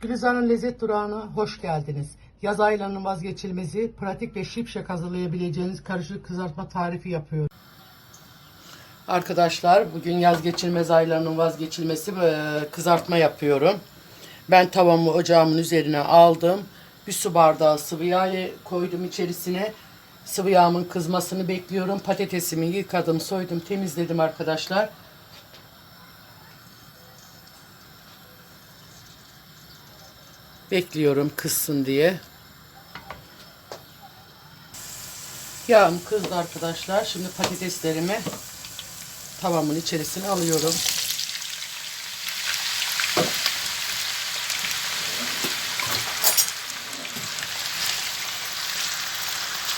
Gülizar'ın lezzet durağına hoş geldiniz. Yaz aylarının vazgeçilmezi, pratik ve şipşak hazırlayabileceğiniz karışık kızartma tarifi yapıyorum. Arkadaşlar bugün yaz geçilmez aylarının vazgeçilmesi ve kızartma yapıyorum. Ben tavamı ocağımın üzerine aldım. Bir su bardağı sıvı yağ koydum içerisine. Sıvı yağımın kızmasını bekliyorum. Patatesimi yıkadım, soydum, temizledim arkadaşlar. Bekliyorum kızsın diye. Yağım kızdı arkadaşlar. Şimdi patateslerimi tavamın içerisine alıyorum.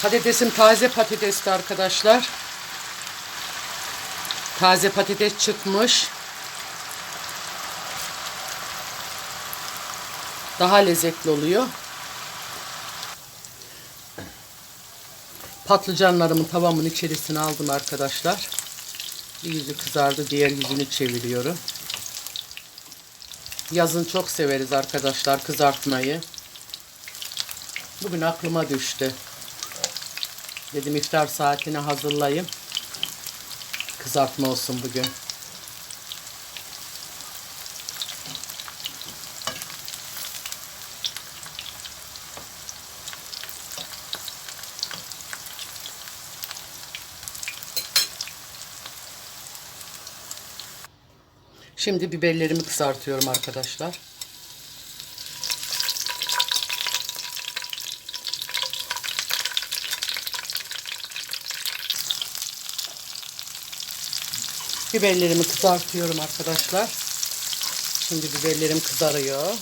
Patatesim taze patatesti arkadaşlar. Taze patates çıkmış. Daha lezzetli oluyor. Patlıcanlarımın tavamın içerisine aldım arkadaşlar. Bir yüzü kızardı, diğer yüzünü çeviriyorum. Yazın çok severiz arkadaşlar kızartmayı. Bugün aklıma düştü. Dedim iftar saatine hazırlayayım. Kızartma olsun bugün. Şimdi biberlerimi kızartıyorum arkadaşlar. Biberlerimi kızartıyorum arkadaşlar. Şimdi biberlerim kızarıyor.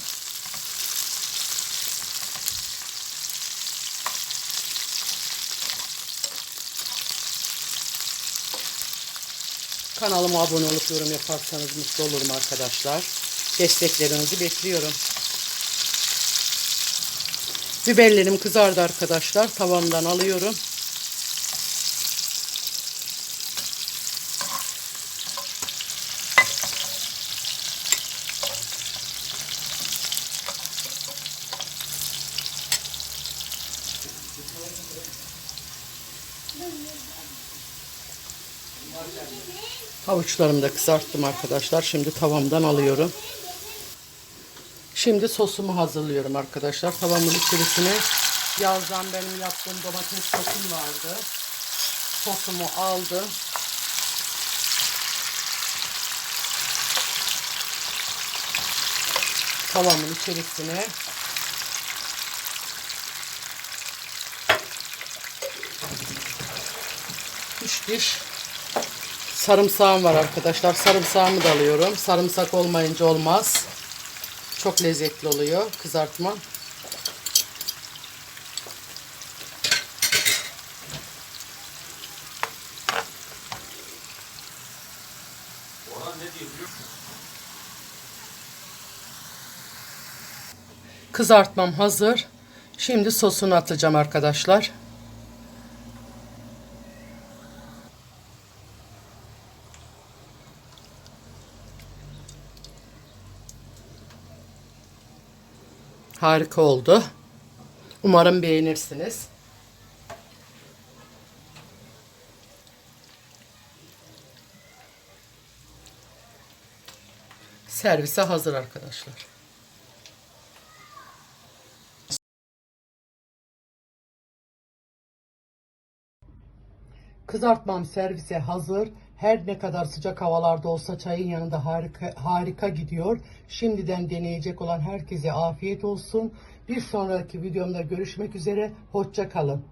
Kanalıma abone olup yorum yaparsanız mutlu olurum arkadaşlar. Desteklerinizi bekliyorum. Biberlerim kızardı arkadaşlar. Tavamdan alıyorum. Havuçlarımı da kızarttım arkadaşlar. Şimdi tavamdan alıyorum. Şimdi sosumu hazırlıyorum arkadaşlar. Tavamın içerisine yazdan benim yaptığım domates sosum vardı. Sosumu aldım. Tavamın içerisine üç diş sarımsağım var arkadaşlar. Sarımsağımı da alıyorum. Sarımsak olmayınca olmaz. Çok lezzetli oluyor kızartma. Kızartmam hazır. Şimdi sosunu atacağım arkadaşlar. Harika oldu. Umarım beğenirsiniz. Servise hazır arkadaşlar. Kızartmam servise hazır. Her ne kadar sıcak havalarda olsa çayın yanında harika, harika gidiyor. Şimdiden deneyecek olan herkese afiyet olsun. Bir sonraki videomda görüşmek üzere. Hoşça kalın.